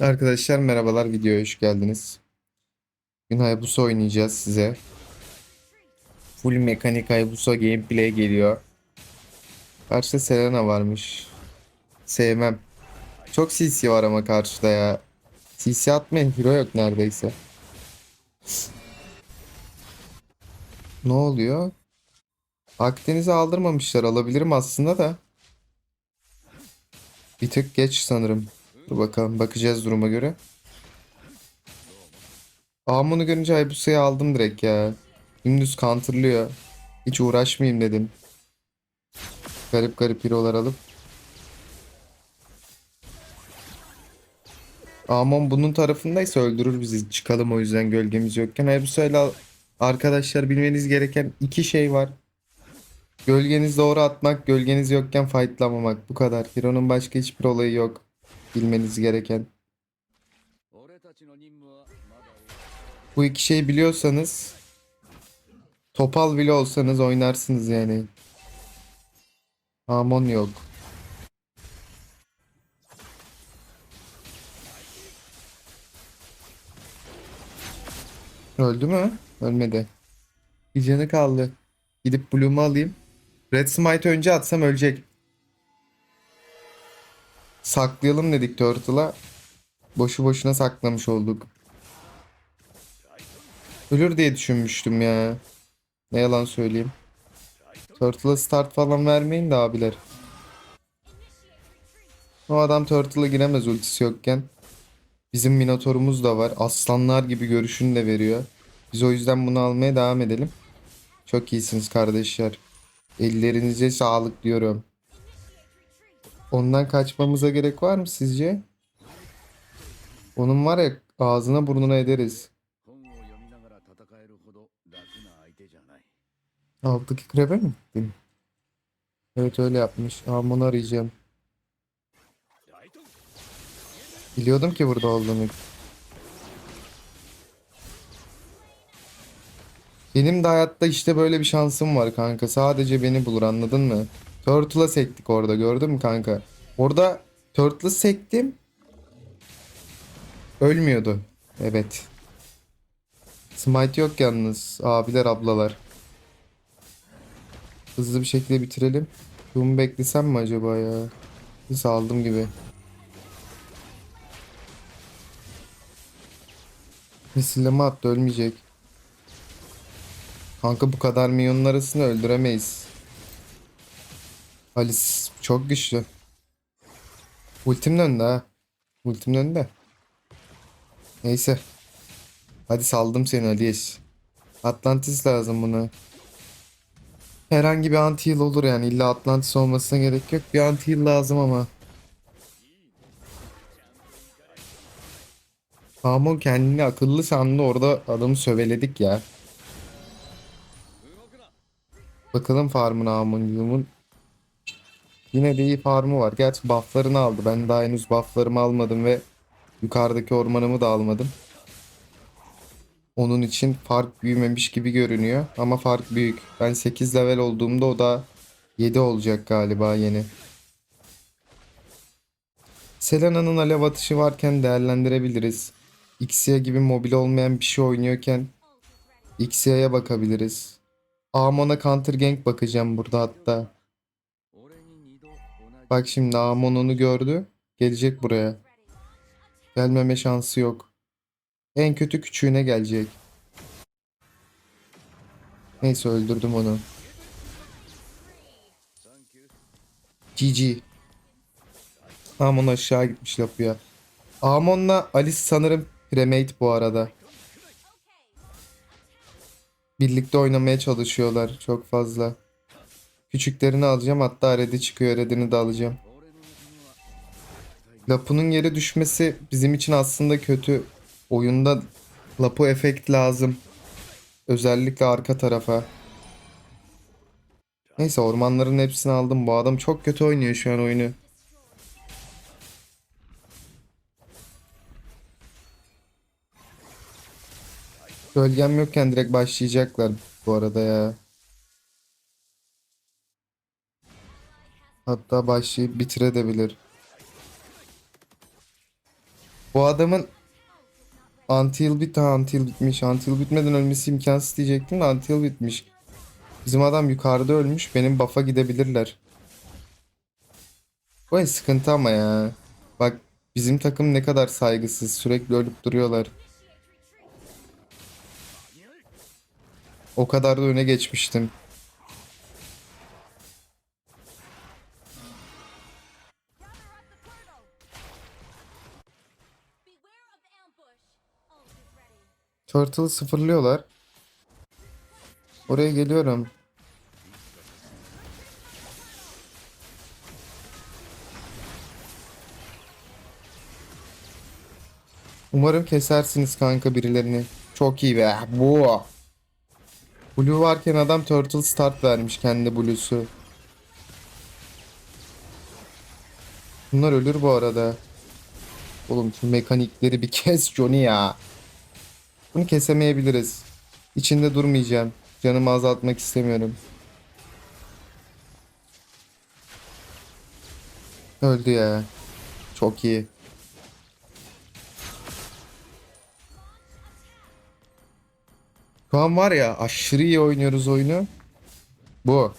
Arkadaşlar merhabalar videoya hoş geldiniz. Bugün Hayabusa oynayacağız size. Full mekanik Hayabusa gameplay geliyor. Karşıda Selena varmış. Sevmem. Çok CC var ama karşıda ya. CC atmayan hero yok neredeyse. Ne oluyor? Akdeniz'e aldırmamışlar. Alabilirim aslında da. Bir tık geç sanırım. Dur bakalım bakacağız duruma göre. Amun'u görünce Hayabusa'yı aldım direkt ya. Dümdüz counterlıyor. Hiç uğraşmayayım dedim. Garip garip hero'lar alıp. Amon bunun tarafındaysa öldürür bizi. Çıkalım o yüzden gölgemiz yokken. Hayabusa'yla arkadaşlar bilmeniz gereken iki şey var. Gölgeniz doğru atmak, gölgeniz yokken fightlamamak. Bu kadar. Hero'nun başka hiçbir olayı yok bilmeniz gereken. Bu iki şeyi biliyorsanız topal bile olsanız oynarsınız yani. Amon yok. Öldü mü? Ölmedi. Bir canı kaldı. Gidip Bloom'u alayım. Red Smite önce atsam ölecek. Saklayalım dedik Turtle'a. Boşu boşuna saklamış olduk. Ölür diye düşünmüştüm ya. Ne yalan söyleyeyim. Turtle'a start falan vermeyin de abiler. O adam Turtle'a giremez ultisi yokken. Bizim Minotaur'umuz da var. Aslanlar gibi görüşünü de veriyor. Biz o yüzden bunu almaya devam edelim. Çok iyisiniz kardeşler. Ellerinize sağlık diyorum. Ondan kaçmamıza gerek var mı sizce? Onun var ya ağzına burnuna ederiz. Alttaki krebe mi gittin? Evet öyle yapmış. Amon'u arayacağım. Biliyordum ki burada olduğunu. Benim de hayatta işte böyle bir şansım var kanka. Sadece beni bulur anladın mı? Turtle'a sektik orada gördün mü kanka? Orada Turtle'ı sektim. Ölmüyordu. Evet. Smite yok yalnız. Abiler ablalar. Hızlı bir şekilde bitirelim. Bunu beklesem mi acaba ya? Hız aldım gibi. Misilleme attı ölmeyecek. Kanka bu kadar milyonun arasını öldüremeyiz. Alice çok güçlü. Ultim önde ha. Ultim önde. Neyse. Hadi saldım seni Alice. Atlantis lazım buna. Herhangi bir anti heal olur yani. İlla Atlantis olmasına gerek yok. Bir anti heal lazım ama. Amon kendini akıllı sandı orada adamı söveledik ya. Bakalım farmına Amon'cuğumun. Yine de iyi farmı var. Gerçi bufflarını aldı. Ben daha henüz bufflarımı almadım ve yukarıdaki ormanımı da almadım. Onun için fark büyümemiş gibi görünüyor. Ama fark büyük. Ben 8 level olduğumda o da 7 olacak galiba yeni. Selena'nın alev atışı varken değerlendirebiliriz. Xia gibi mobil olmayan bir şey oynuyorken Xia'ya bakabiliriz. Amon'a counter gank bakacağım burada hatta. Bak şimdi Amon onu gördü. Gelecek buraya. Gelmeme şansı yok. En kötü küçüğüne gelecek. Neyse öldürdüm onu. GG. Amon aşağı gitmiş lapıya. Amon'la Alice sanırım premate bu arada. Birlikte oynamaya çalışıyorlar çok fazla. Küçüklerini alacağım. Hatta Red'i çıkıyor. Red'ini de alacağım. Lapu'nun yere düşmesi bizim için aslında kötü. Oyunda Lapu efekt lazım. Özellikle arka tarafa. Neyse ormanların hepsini aldım. Bu adam çok kötü oynuyor şu an oyunu. Gölgem yokken direkt başlayacaklar bu arada ya. Hatta başlayıp bitirebilir. Bu adamın Until bit ha, Until bitmiş. Until bitmeden ölmesi imkansız diyecektim de Until bitmiş. Bizim adam yukarıda ölmüş. Benim buff'a gidebilirler. Bu en sıkıntı ama ya. Bak bizim takım ne kadar saygısız. Sürekli ölüp duruyorlar. O kadar da öne geçmiştim. Turtle'ı sıfırlıyorlar. Oraya geliyorum. Umarım kesersiniz kanka birilerini. Çok iyi be. Bu. Blue varken adam Turtle start vermiş kendi Blue'su. Bunlar ölür bu arada. Oğlum şu mekanikleri bir kes Johnny ya. Bunu kesemeyebiliriz. İçinde durmayacağım. Canımı azaltmak istemiyorum. Öldü ya. Çok iyi. Şu an var ya aşırı iyi oynuyoruz oyunu. Bu.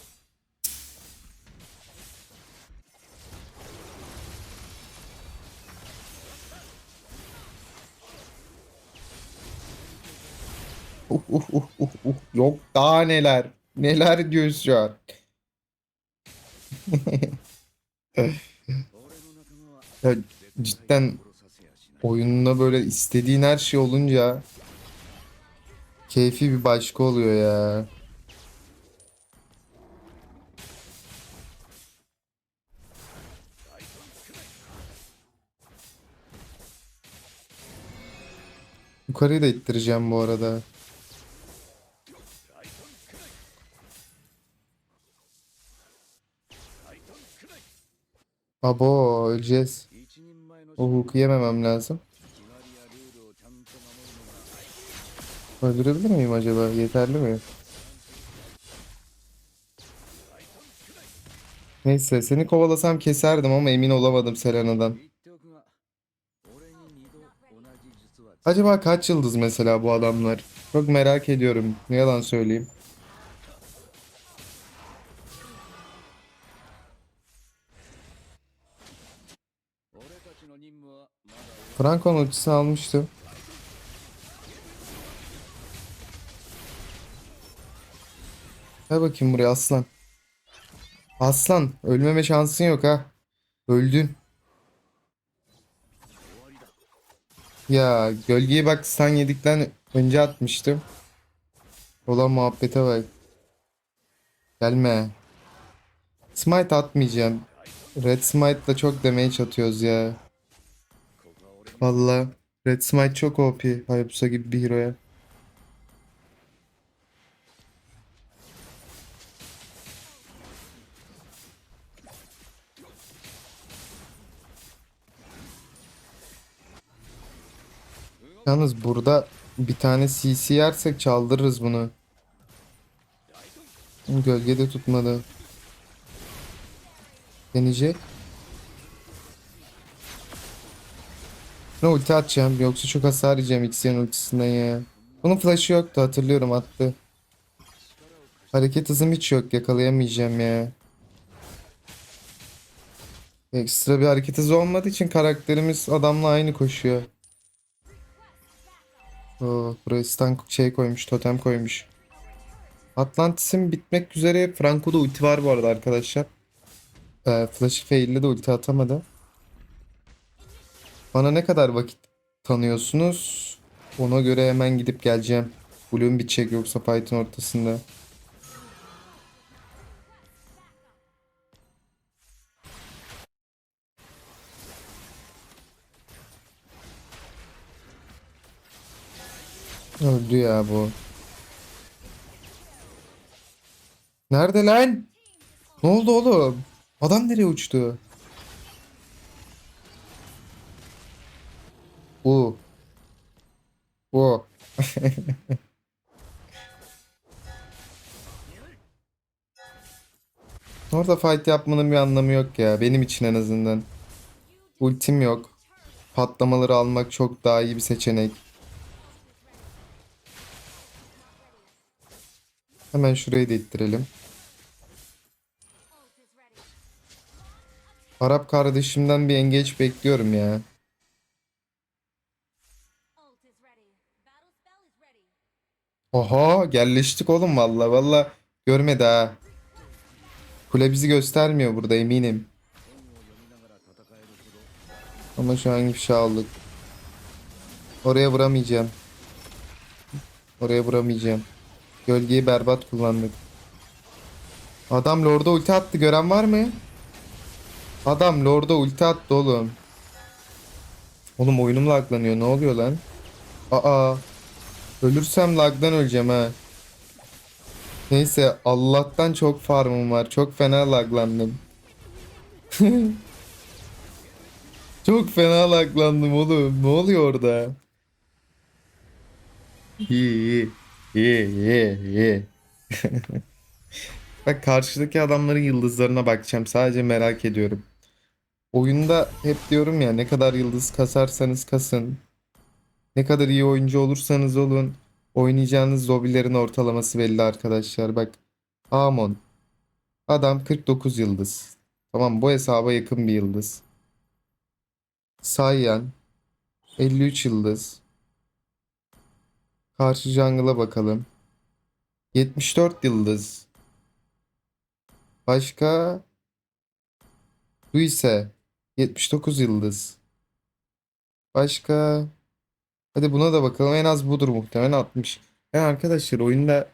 Uh uh uh uh. Yok daha neler. Neler diyoruz şu an. ya cidden oyununa böyle istediğin her şey olunca keyfi bir başka oluyor ya. Yukarıyı da ittireceğim bu arada. Abo öleceğiz. O hook'u yememem lazım. Öldürebilir miyim acaba? Yeterli mi? Neyse seni kovalasam keserdim ama emin olamadım Selena'dan. Acaba kaç yıldız mesela bu adamlar? Çok merak ediyorum. Ne yalan söyleyeyim. Franco'nun ultisini almıştım. Gel bakayım buraya aslan. Aslan ölmeme şansın yok ha. Öldün. Ya gölgeye bak sen yedikten önce atmıştım. Olan muhabbete bak. Gelme. Smite atmayacağım. Red Smite'la çok damage atıyoruz ya. Valla Red Smite çok OP Hayabusa gibi bir hero'ya. Yalnız burada bir tane CC yersek çaldırırız bunu. Gölgede tutmadı. Deneyecek. Şuna ulti atacağım. Yoksa çok hasar yiyeceğim X'in ultisinden ya. Bunun flash'ı yoktu hatırlıyorum attı. Hareket hızım hiç yok yakalayamayacağım ya. Ekstra bir hareket hızı olmadığı için karakterimiz adamla aynı koşuyor. Oo, buraya stun şey koymuş, totem koymuş. Atlantis'in bitmek üzere. Franco'da ulti var bu arada arkadaşlar. Ee, Flash'ı fail'le de ulti atamadı. Bana ne kadar vakit tanıyorsunuz? Ona göre hemen gidip geleceğim. Bloom bitecek yoksa fight'ın ortasında. Öldü ya bu. Nerede lan? Ne oldu oğlum? Adam nereye uçtu? Bu. Bu. Orada fight yapmanın bir anlamı yok ya. Benim için en azından. Ultim yok. patlamaları almak çok daha iyi bir seçenek. Hemen şurayı da ittirelim. Arap kardeşimden bir engage bekliyorum ya. Oha yerleştik oğlum valla valla görmedi ha. Kule bizi göstermiyor burada eminim. Ama şu an bir şey aldık. Oraya vuramayacağım. Oraya vuramayacağım. Gölgeyi berbat kullandık. Adam Lord'a ulti attı gören var mı? Adam Lord'a ulti attı oğlum. Oğlum oyunum laglanıyor ne oluyor lan? Aa. Ölürsem lagdan öleceğim ha. Neyse Allah'tan çok farmım var. Çok fena laglandım. çok fena laglandım oğlum. Ne oluyor orada? İyi iyi. İyi iyi iyi. Bak karşıdaki adamların yıldızlarına bakacağım. Sadece merak ediyorum. Oyunda hep diyorum ya ne kadar yıldız kasarsanız kasın. Ne kadar iyi oyuncu olursanız olun. Oynayacağınız zombilerin ortalaması belli arkadaşlar. Bak Amon. Adam 49 yıldız. Tamam bu hesaba yakın bir yıldız. Sayyan 53 yıldız. Karşı jungle'a bakalım. 74 yıldız. Başka Luise 79 yıldız. Başka Hadi buna da bakalım. En az budur muhtemelen 60. Yani arkadaşlar oyunda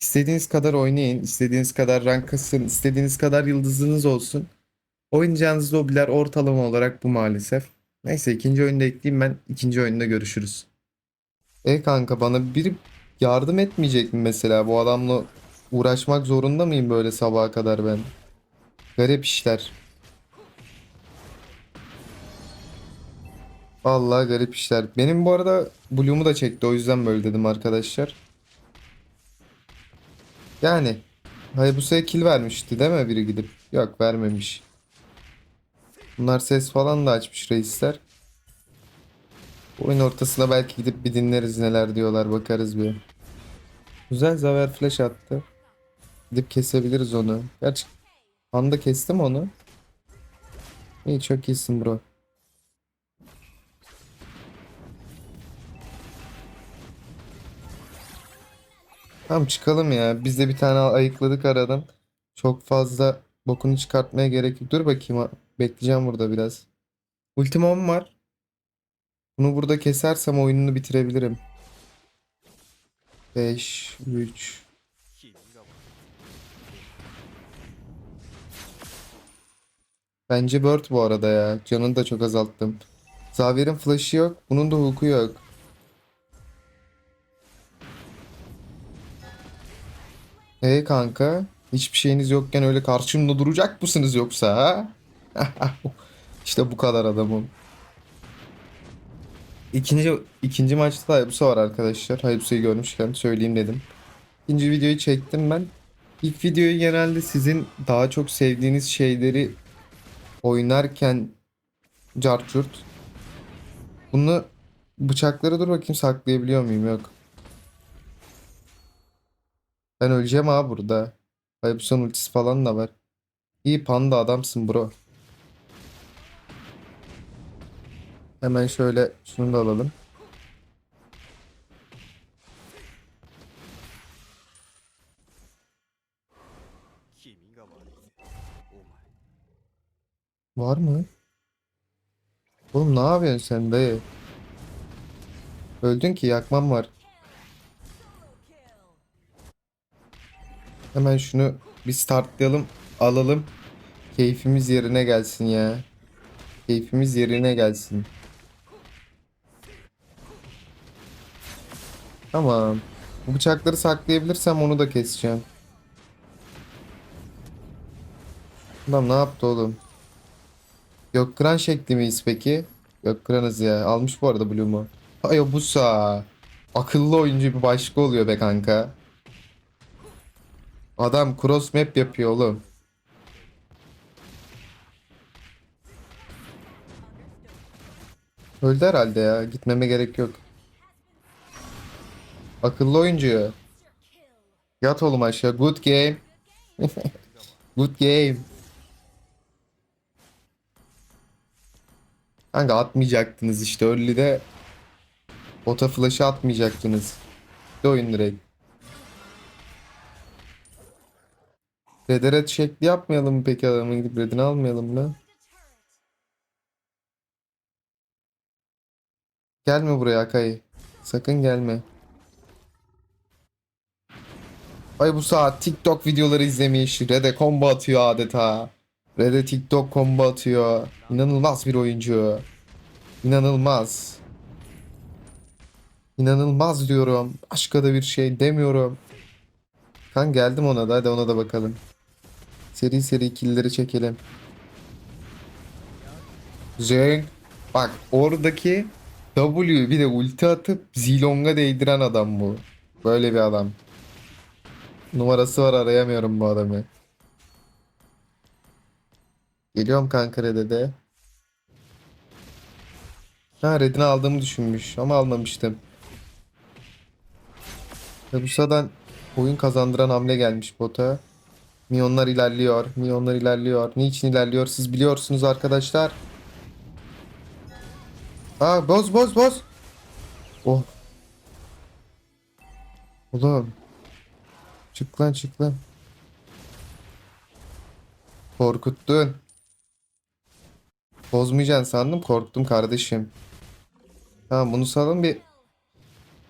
istediğiniz kadar oynayın. istediğiniz kadar rank istediğiniz kadar yıldızınız olsun. Oynayacağınız lobiler ortalama olarak bu maalesef. Neyse ikinci oyunda ekleyeyim ben. ikinci oyunda görüşürüz. E kanka bana biri yardım etmeyecek mi mesela? Bu adamla uğraşmak zorunda mıyım böyle sabaha kadar ben? Garip işler. Vallahi garip işler. Benim bu arada Bloom'u da çekti. O yüzden böyle dedim arkadaşlar. Yani Hayabusa'ya kill vermişti değil mi biri gidip? Yok vermemiş. Bunlar ses falan da açmış reisler. Oyun ortasında belki gidip bir dinleriz neler diyorlar bakarız bir. Güzel Zaver flash attı. Gidip kesebiliriz onu. Gerçi anda kestim onu. İyi çok iyisin bro. Tamam çıkalım ya. Biz de bir tane ayıkladık aradan. Çok fazla bokunu çıkartmaya gerek yok. Dur bakayım. Bekleyeceğim burada biraz. Ultimum var. Bunu burada kesersem oyununu bitirebilirim. 5, 3. Bence Bird bu arada ya. Canını da çok azalttım. Xavier'in flash'ı yok. Bunun da hook'u yok. E kanka, hiçbir şeyiniz yokken öyle karşımda duracak mısınız yoksa ha? İşte bu kadar adamım. İkinci ikinci maçta da Hayabusa var arkadaşlar. Hayabusa'yı görmüşken söyleyeyim dedim. İkinci videoyu çektim ben. İlk videoyu genelde sizin daha çok sevdiğiniz şeyleri oynarken carçurt. Bunu bıçakları dur bakayım saklayabiliyor muyum? Yok. Ben öleceğim abi burada. Hayabusa'nın ultisi falan da var. İyi panda adamsın bro. Hemen şöyle şunu da alalım. Var mı? Oğlum ne yapıyorsun sen dayı? Öldün ki yakmam var. Hemen şunu bir startlayalım, alalım. Keyfimiz yerine gelsin ya. Keyfimiz yerine gelsin. Tamam. Bu bıçakları saklayabilirsem onu da keseceğim. Adam ne yaptı oğlum? Gökkıran şekli miyiz peki? Gökkıranız ya. Almış bu arada Bloom'u. Hayabusa. Akıllı oyuncu bir başka oluyor be kanka. Adam cross map yapıyor oğlum. Öldü herhalde ya. Gitmeme gerek yok. Akıllı oyuncu ya. Yat oğlum aşağı. Good game. Good game. Kanka atmayacaktınız işte. Early'de bota flash'ı atmayacaktınız. Bir oyun direkt. Red şekli yapmayalım mı peki adamın gidip red'ini almayalım mı? Gelme buraya Akay. Sakın gelme. Ay bu saat TikTok videoları izlemiş. Red'e combo atıyor adeta. Red'e TikTok combo atıyor. İnanılmaz bir oyuncu. İnanılmaz. İnanılmaz diyorum. Başka da bir şey demiyorum. Kan geldim ona da hadi ona da bakalım. Seri seri killleri çekelim. Zeng. Bak oradaki W bir de ulti atıp Zilong'a değdiren adam bu. Böyle bir adam. Numarası var arayamıyorum bu adamı. Geliyorum kanka Red'e de. Ha Red'ini aldığımı düşünmüş ama almamıştım. Bu sıradan oyun kazandıran hamle gelmiş bota. Milyonlar ilerliyor. Milyonlar ilerliyor. Niçin ilerliyor siz biliyorsunuz arkadaşlar. Aa boz boz boz. Oh. Oğlum. Çık lan çık lan. Korkuttun. Bozmayacaksın sandım korktum kardeşim. Tamam bunu salın bir.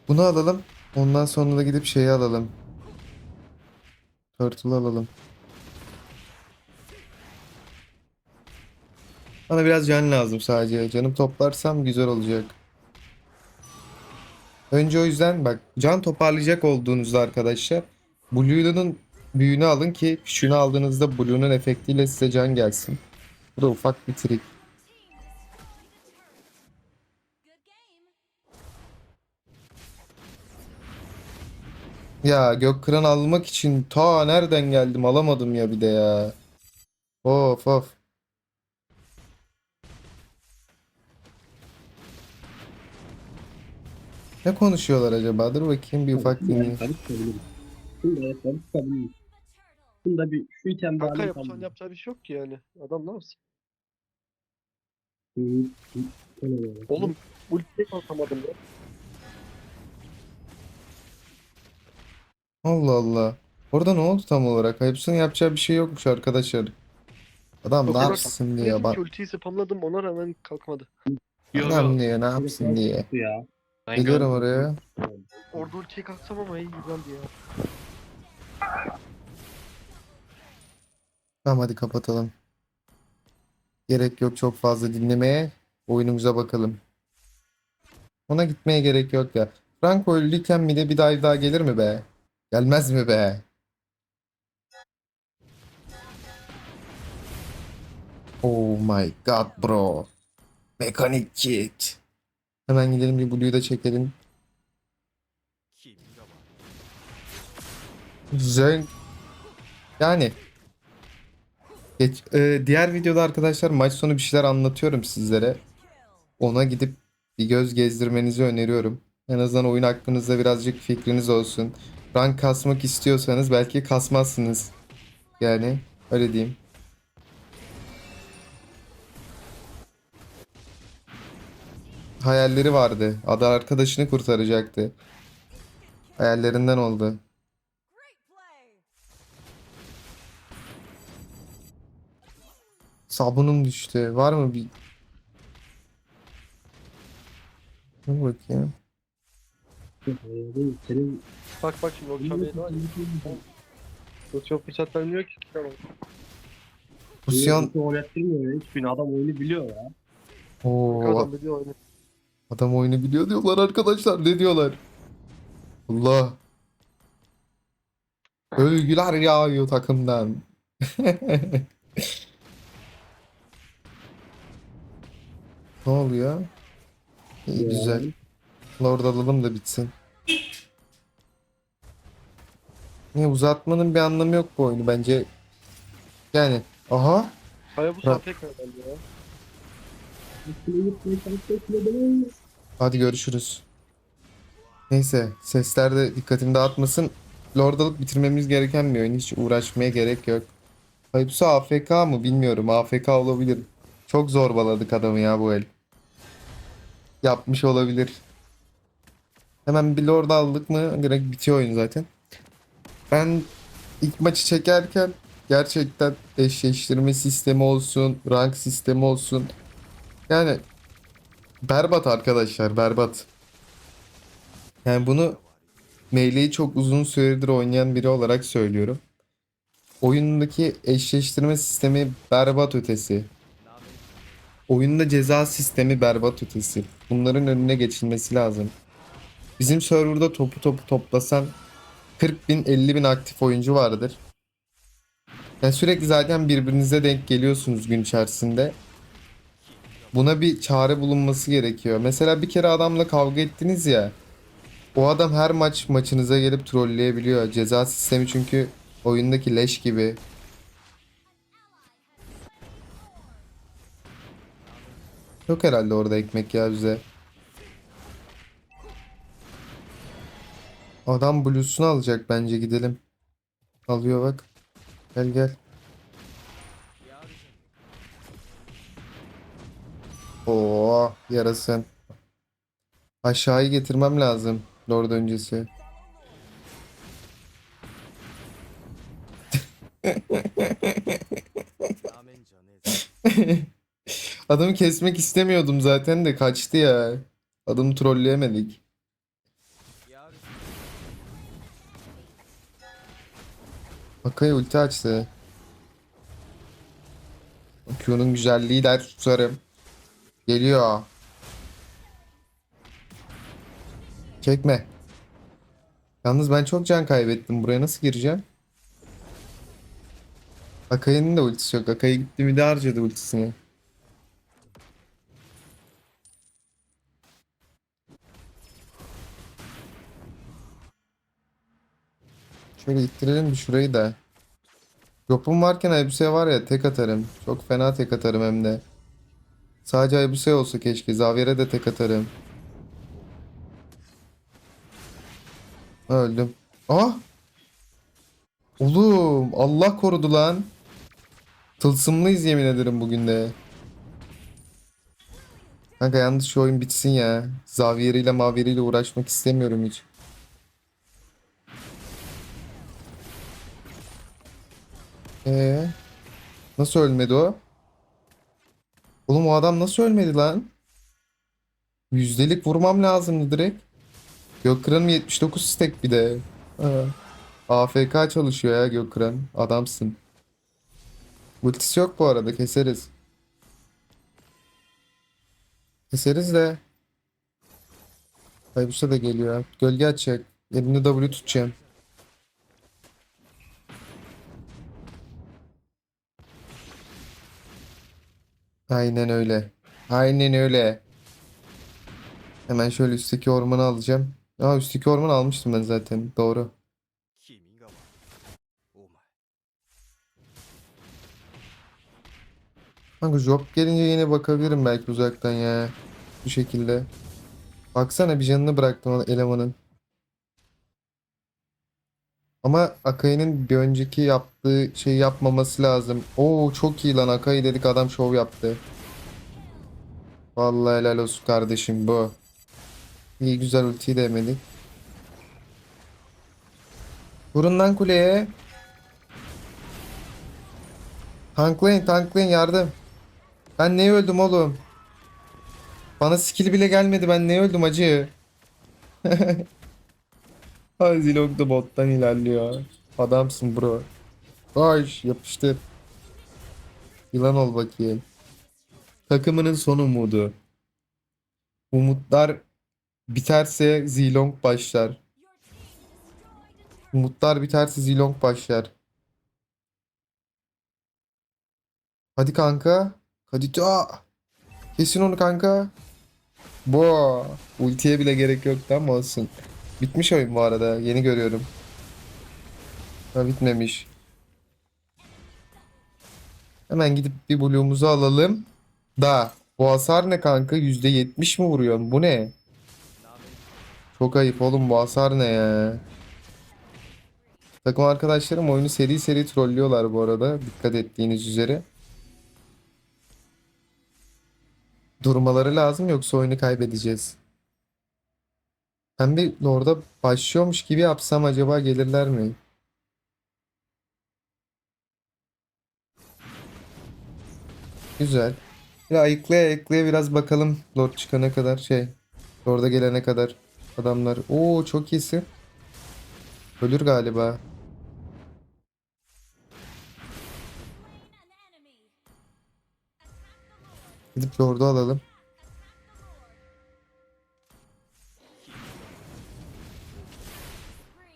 Bunu alalım. Ondan sonra da gidip şeyi alalım. Turtle alalım. Bana biraz can lazım sadece. Canım toplarsam güzel olacak. Önce o yüzden bak can toparlayacak olduğunuzda arkadaşlar Blue'nun büyüğünü alın ki küçüğünü aldığınızda Blue'nun efektiyle size can gelsin. Bu da ufak bir trik. Ya Gökkıran almak için ta nereden geldim alamadım ya bir de ya. Of of. Ne konuşuyorlar acaba? Dur bakayım bir ufak dinleyeyim. Da yapalım çıkabilirim. Şunu da bir şu item Kanka bağlı yapsan yapacağı bir şey yok ki yani. Adam ne yapsın? Oğlum ultiye kalkamadım ya. Allah Allah. Orada ne oldu tam olarak? Hepsinin yapacağı bir şey yokmuş arkadaşlar. Adam ne yapsın diye bak. ultiyi spamladım ona rağmen kalkmadı. Adam diye ne yapsın diye. ya. Geliyorum oraya. Orada ultiye kalksam ama iyi güzeldi ya. Tamam hadi kapatalım. Gerek yok çok fazla dinlemeye. Oyunumuza bakalım. Ona gitmeye gerek yok ya. Franco öldüyken mi de bir dive daha gelir mi be? Gelmez mi be? Oh my god bro. Mekanik kit. Hemen gidelim bir Blue'yu da çekelim. Güzel. Yani Geç, e, diğer videoda arkadaşlar maç sonu bir şeyler anlatıyorum sizlere. Ona gidip bir göz gezdirmenizi öneriyorum. En azından oyun hakkınızda birazcık fikriniz olsun. Rank kasmak istiyorsanız belki kasmazsınız. Yani öyle diyeyim. Hayalleri vardı. Adı arkadaşını kurtaracaktı. Hayallerinden oldu. Sabunum düştü. Var mı bir... Dur bakayım. Senin Bak bak şimdi o çabeyi o çok fırsat vermiyor ki. Tamam. Pusyon. Hiç öğrettirmiyor ya. Hiçbir adam oyunu biliyor ya. Oo, Adam biliyor oyunu. Adam oyunu biliyor diyorlar arkadaşlar. Ne diyorlar? Allah. Övgüler yağıyor takımdan. Ne oluyor? İyi güzel. Lord alalım da bitsin. Niye uzatmanın bir anlamı yok bu oyunu bence. Yani aha Hayabusa Bırak. tek nereden ya? Kule yıkmaya çalışıyor. Kule dönüyor. Hadi görüşürüz. Neyse sesler de dağıtmasın. Lordalık bitirmemiz gereken bir oyun. Hiç uğraşmaya gerek yok. Hayabusa AFK mı bilmiyorum. AFK olabilir. Çok zorbaladık adamı ya bu el. Yapmış olabilir. Hemen bir lord aldık mı direkt bitiyor oyun zaten. Ben ilk maçı çekerken gerçekten eşleştirme sistemi olsun, rank sistemi olsun. Yani berbat arkadaşlar berbat. Yani bunu Meleği çok uzun süredir oynayan biri olarak söylüyorum. Oyundaki eşleştirme sistemi berbat ötesi. Oyunda ceza sistemi berbat ötesi. Bunların önüne geçilmesi lazım. Bizim serverda topu topu toplasan 40 bin 50 bin aktif oyuncu vardır. Yani sürekli zaten birbirinize denk geliyorsunuz gün içerisinde. Buna bir çare bulunması gerekiyor. Mesela bir kere adamla kavga ettiniz ya. O adam her maç maçınıza gelip trolleyebiliyor. Ceza sistemi çünkü oyundaki leş gibi. Yok herhalde orada ekmek ya bize. Adam blues'unu alacak bence gidelim. Alıyor bak. Gel gel. Oo yarasın. Aşağıyı getirmem lazım. Lord öncesi. Adamı kesmek istemiyordum zaten de kaçtı ya. Adamı trolleyemedik. Akaya ulti açtı. Q'nun güzelliği der susarım. Geliyor. Çekme. Yalnız ben çok can kaybettim. Buraya nasıl gireceğim? Akai'nin de ultisi yok. Akai gitti bir de harcadı ultisini. Şöyle ittirelim bir şurayı da. Yopum varken Aybuse'ye var ya tek atarım. Çok fena tek atarım hem de. Sadece Aybuse olsa keşke. Zavier'e de tek atarım. Öldüm. Ah! Oğlum Allah korudu lan. Tılsımlıyız yemin ederim bugün de. Kanka yalnız şu oyun bitsin ya. Zaviyeriyle maviyeriyle uğraşmak istemiyorum hiç. Ee, nasıl ölmedi o? Oğlum o adam nasıl ölmedi lan? Yüzdelik vurmam lazımdı direkt. Gökkıran'ım 79 stack bir de. Ha. AFK çalışıyor ya Gökkıran. Adamsın. Ultisi yok bu arada keseriz. Keseriz de. Hayabusa da geliyor. Gölge açacak. Elimde W tutacağım. Aynen öyle. Aynen öyle. Hemen şöyle üstteki ormanı alacağım. Aa üstteki ormanı almıştım ben zaten. Doğru. Kanka job gelince yine bakabilirim belki uzaktan ya. Bu şekilde. Baksana bir canını bıraktım elemanın. Ama Akai'nin bir önceki yaptığı şey yapmaması lazım. Oo çok iyi lan Akai dedik adam şov yaptı. Vallahi helal olsun kardeşim bu. İyi güzel ultiyi de yemedik. Vurun lan kuleye. Tanklayın tanklayın yardım. Ben neye öldüm oğlum? Bana skill bile gelmedi ben neye öldüm acı? Ay Zilog da bottan ilerliyor. Adamsın bro. Ay yapıştır. Yılan ol bakayım. Takımının son umudu. Umutlar biterse Zilong başlar. Umutlar biterse Zilong başlar. Hadi kanka. Hadi ta. Kesin onu kanka. Bu ultiye bile gerek yoktu ama olsun. Bitmiş oyun bu arada. Yeni görüyorum. Ha bitmemiş. Hemen gidip bir blue'umuzu alalım. Da Bu hasar ne kanka? %70 mi vuruyorsun? Bu ne? Çok ayıp oğlum bu hasar ne ya? Takım arkadaşlarım oyunu seri seri trollüyorlar bu arada. Dikkat ettiğiniz üzere. Durmaları lazım yoksa oyunu kaybedeceğiz. Ben bir orada başlıyormuş gibi yapsam acaba gelirler mi? Güzel. Bir ayıklaya ayıklaya biraz bakalım Lord çıkana kadar şey. Lord'a gelene kadar adamlar. Oo çok iyisi. Ölür galiba. Gidip Lord'u alalım.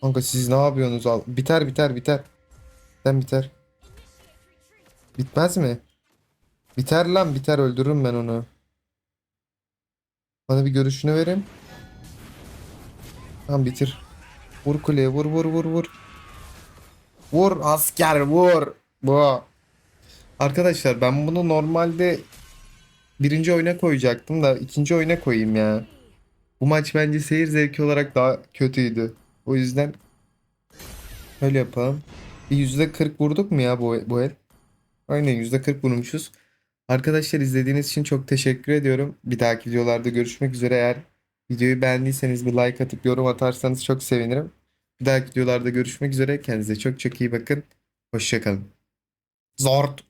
Kanka siz ne yapıyorsunuz? Biter biter biter. Biten biter. Bitmez mi? Biter lan biter öldürürüm ben onu. Bana bir görüşünü verin. Tamam bitir. Vur kuleye vur vur vur vur. Vur asker vur. Bu. Arkadaşlar ben bunu normalde birinci oyuna koyacaktım da ikinci oyuna koyayım ya. Bu maç bence seyir zevki olarak daha kötüydü. O yüzden öyle yapalım. Bir %40 vurduk mu ya bu, bu el? Aynen %40 vurmuşuz. Arkadaşlar izlediğiniz için çok teşekkür ediyorum. Bir dahaki videolarda görüşmek üzere. Eğer videoyu beğendiyseniz bir like atıp yorum atarsanız çok sevinirim. Bir dahaki videolarda görüşmek üzere. Kendinize çok çok iyi bakın. Hoşçakalın. Zord.